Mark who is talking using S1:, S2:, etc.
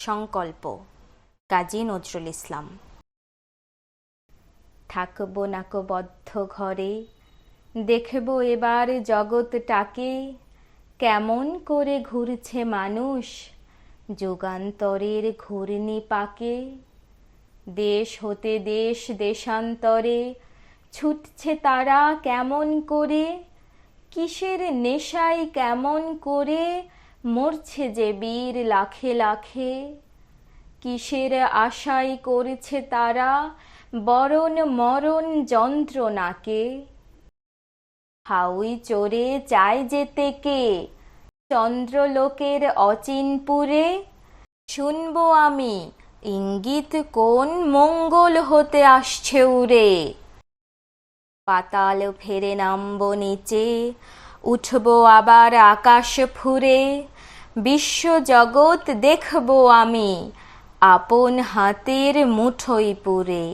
S1: সংকল্প। কাজী নজরুল ইসলাম। থাকব নাকো বদ্ধ ঘরে, দেখব এবার জগৎটাকে কেমন করে ঘুরছে মানুষ যুগান্তরের ঘূর্ণি পাকে। দেশ হতে দেশ দেশান্তরে, ছুটছে তারা কেমন করে, কিসের নেশায় কেমন করে মরছে যে বীর লাখে লাখে। কিসের আশাই করেছে তারা? বরণ মরণ যন্ত্রণাকে। হাউই চড়ে চায় যেতে কে? চন্দ্রলোকের অচিনপুরে। শুনব আমি, ইঙ্গিত কোন মঙ্গল হতে আসছে উড়ে? পাতাল ফেরে নামবো নিচে উঠবো আবার আকাশ ফুরে বিশ্ব জগৎ দেখব আমি আপন হাতের মুঠোই পুরে